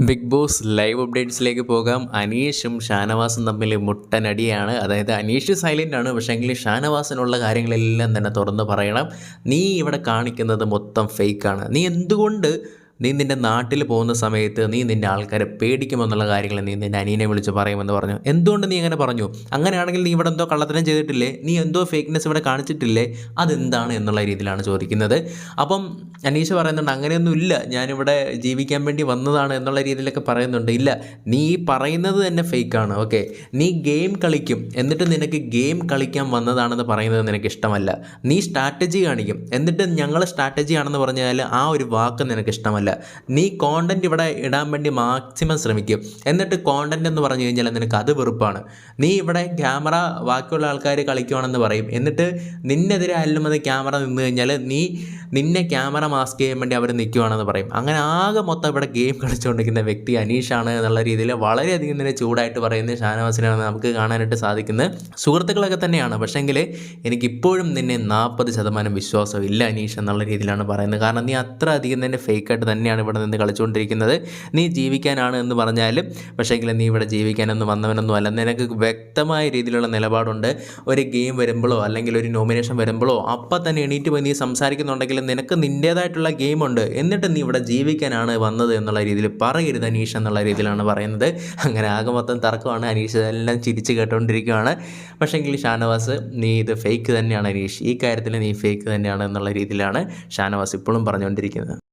Big boss live അപ്ഡേറ്റ്സിലേക്ക് പോകാം. അനീഷും ഷാനവാസും തമ്മിൽ മുട്ടനടിയാണ്. അതായത് അനീഷ് സൈലന്റ് ആണ്. പക്ഷേ പക്ഷേങ്കിൽ ഷാനവാസിനുള്ള കാര്യങ്ങളെല്ലാം തന്നെ തുറന്ന് പറയണം. നീ ഇവിടെ കാണിക്കുന്നത് മൊത്തം ഫേക്കാണ് നീ എന്തുകൊണ്ട് നീ നിന്റെ നാട്ടിൽ പോകുന്ന സമയത്ത് നീ നിന്റെ ആൾക്കാരെ പേടിക്കുമെന്നുള്ള കാര്യങ്ങൾ നീ നിന്റെ അനിയനെ വിളിച്ച് പറയുമെന്ന് പറഞ്ഞു. എന്തുകൊണ്ട് നീ അങ്ങനെ പറഞ്ഞു? അങ്ങനെയാണെങ്കിൽ നീ ഇവിടെ എന്തോ കള്ളത്തരം ചെയ്തിട്ടില്ലേ? നീ എന്തോ ഫേക്ക്നെസ് ഇവിടെ കാണിച്ചിട്ടില്ലേ? അതെന്താണ് എന്നുള്ള രീതിയിലാണ് ചോദിക്കുന്നത്. അപ്പം അനീഷ് പറയുന്നുണ്ട് അങ്ങനെയൊന്നും ഇല്ല. ഞാനിവിടെ ജീവിക്കാൻ വേണ്ടി വന്നതാണ് എന്നുള്ള രീതിയിലൊക്കെ പറയുന്നുണ്ട്. ഇല്ല നീ പറയുന്നത് തന്നെ ഫേക്കാണ് ഓക്കെ. നീ ഗെയിം കളിക്കും. എന്നിട്ട് നിനക്ക് ഗെയിം കളിക്കാൻ വന്നതാണെന്ന് പറയുന്നത് നിനക്ക് ഇഷ്ടമല്ല. നീ സ്ട്രാറ്റജി കാണിക്കും. എന്നിട്ട് ഞങ്ങൾ സ്ട്രാറ്റജി ആണെന്ന് പറഞ്ഞാൽ ആ ഒരു വാക്ക് നിനക്ക് ഇഷ്ടമല്ല. നീ കോണ്ടന്റ് ഇവിടെ ഇടാൻ വേണ്ടി മാക്സിമം ശ്രമിക്കും. എന്നിട്ട് കോണ്ടന്റ് എന്ന് പറഞ്ഞു കഴിഞ്ഞാൽ നിനക്ക് അത് വെറുപ്പാണ്. നീ ഇവിടെ ക്യാമറ ബാക്കിയുള്ള ആൾക്കാർ കളിക്കുവാണെന്ന് പറയും. എന്നിട്ട് നിന്നെതിരെ ആയാലും അത് ക്യാമറ നിന്ന് കഴിഞ്ഞാൽ നീ നിന്നെ ക്യാമറ മാസ്ക് ചെയ്യാൻ വേണ്ടി അവർ നിൽക്കുവാണെന്ന് പറയും. അങ്ങനെ ആകെ മൊത്തം ഇവിടെ ഗെയിം കളിച്ചുകൊണ്ടിരിക്കുന്ന വ്യക്തി അനീഷാണ് എന്നുള്ള രീതിയിൽ വളരെയധികം തന്നെ ചൂടായിട്ട് പറയുന്ന ഷാനവാസിനാണ് നമുക്ക് കാണാനായിട്ട് സാധിക്കുന്നത്. സുഹൃത്തുക്കളൊക്കെ തന്നെയാണ്. പക്ഷേങ്കിൽ എനിക്കിപ്പോഴും നിന്നെ നാൽപ്പത് ശതമാനം വിശ്വാസം ഇല്ല അനീഷ് എന്നുള്ള രീതിയിലാണ് പറയുന്നത്. കാരണം നീ അത്ര അധികം തന്നെ ഫേക്കായിട്ട് തന്നെയാണ് ഇവിടെ നിന്ന് കളിച്ചുകൊണ്ടിരിക്കുന്നത് നീ ജീവിക്കാനാണ് എന്ന് പറഞ്ഞാലും പക്ഷേങ്കിൽ നീ ഇവിടെ ജീവിക്കാനൊന്നും വന്നവനൊന്നും അല്ല. നിനക്ക് വ്യക്തമായ രീതിയിലുള്ള നിലപാടുണ്ട്. ഒരു ഗെയിം വരുമ്പോഴോ അല്ലെങ്കിൽ ഒരു നോമിനേഷൻ വരുമ്പോഴോ അപ്പം തന്നെ എണീറ്റ് പോയി നീ സംസാരിക്കുന്നുണ്ടെങ്കിൽ നിനക്ക് നിന്റേതായിട്ടുള്ള ഗെയിമുണ്ട് എന്നിട്ട് നീ ഇവിടെ ജീവിക്കാനാണ് വന്നത് എന്നുള്ള രീതിയിൽ പറയരുത് അനീഷ് എന്നുള്ള രീതിയിലാണ് പറയുന്നത്. അങ്ങനെ ആകെ മൊത്തം തർക്കമാണ്. അനീഷ് എല്ലാം ചിരിച്ച് കേട്ടുകൊണ്ടിരിക്കുകയാണ് പക്ഷേങ്കിൽ ഷാനവാസ് നീ ഇത് ഫേക്ക് തന്നെയാണ് അനീഷ്. ഈ കാര്യത്തിൽ നീ ഫേക്ക് തന്നെയാണ് എന്നുള്ള രീതിയിലാണ് ഷാനവാസ് ഇപ്പോഴും പറഞ്ഞുകൊണ്ടിരിക്കുന്നത്